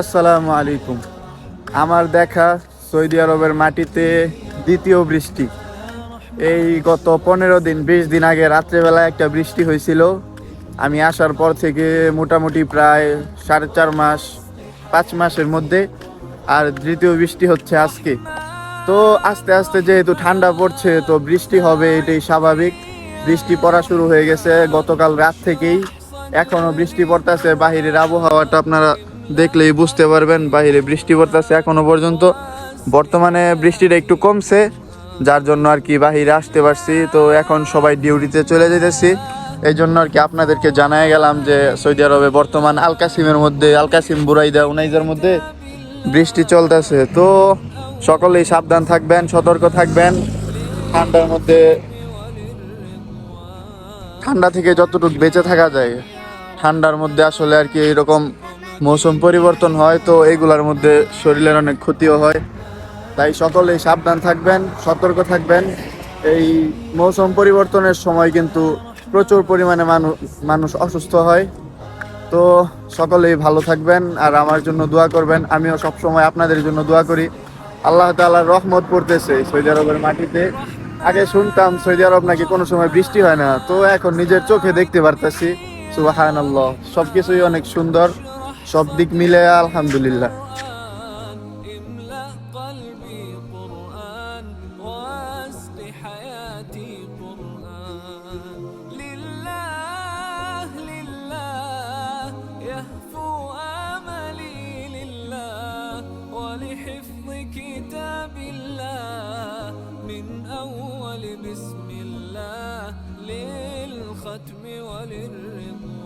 আসসালামু আলাইকুম। আমার দেখা সৌদি আরবের মাটিতে দ্বিতীয় বৃষ্টি। এই গত পনেরো দিন, বিশ দিন আগে রাত্রেবেলা একটা বৃষ্টি হয়েছিল। আমি আসার পর থেকে মোটামুটি প্রায় সাড়ে চার মাস, পাঁচ মাসের মধ্যে। আর দ্বিতীয় বৃষ্টি হচ্ছে আজকে। তো আস্তে আস্তে যেহেতু ঠান্ডা পড়ছে, তো বৃষ্টি হবে এটাই স্বাভাবিক। বৃষ্টি পড়া শুরু হয়ে গেছে গতকাল রাত থেকেই। এখনও বৃষ্টি পড়তেছে, বাহিরের আবহাওয়াটা আপনারা দেখলেই বুঝতে পারবেন, বাইরে বৃষ্টি পড়তেছে এখনও পর্যন্ত। বর্তমানে বৃষ্টিটা একটু কমছে, যার জন্য আর কি বাহিরে আসতে পারছি। তো এখন সবাই ডিউটিতে চলে যেতেছি। এই জন্য আর কি আপনাদেরকে জানাই গেলাম যে সৌদি আরবে বর্তমান আলকাসিমের মধ্যে, আলকাসিম বুরাইদা উনাইজার মধ্যে বৃষ্টি চলতেছে। তো সকলেই সাবধান থাকবেন, সতর্ক থাকবেন। ঠান্ডার মধ্যে ঠান্ডা থেকে যতটুকু বেঁচে থাকা যায়, ঠান্ডার মধ্যে আসলে আর কি এরকম মৌসুম পরিবর্তন হয় তো এইগুলোর মধ্যে শরীরের অনেক ক্ষতিও হয়। তাই সকলেই সাবধান থাকবেন, সতর্ক থাকবেন। এই মৌসুম পরিবর্তনের সময় কিন্তু প্রচুর পরিমাণে মানুষ অসুস্থ হয়। তো সকলেই ভালো থাকবেন আর আমার জন্য দোয়া করবেন। আমিও সবসময় আপনাদের জন্য দোয়া করি। আল্লাহ তাআলার রহমত পড়তেছে সৌদি আরবের মাটিতে। আগে শুনতাম সৌদি আরব নাকি কোনো সময় বৃষ্টি হয় না। তো এখন নিজের চোখে দেখতে পারতেছি। সুবাহান আল্লাহ সব কিছুই অনেক সুন্দর। সব দিক মিলে আলহামদুলিল্লাহ। ولحفظ كتاب الله من أول بسم الله للختم وللرضا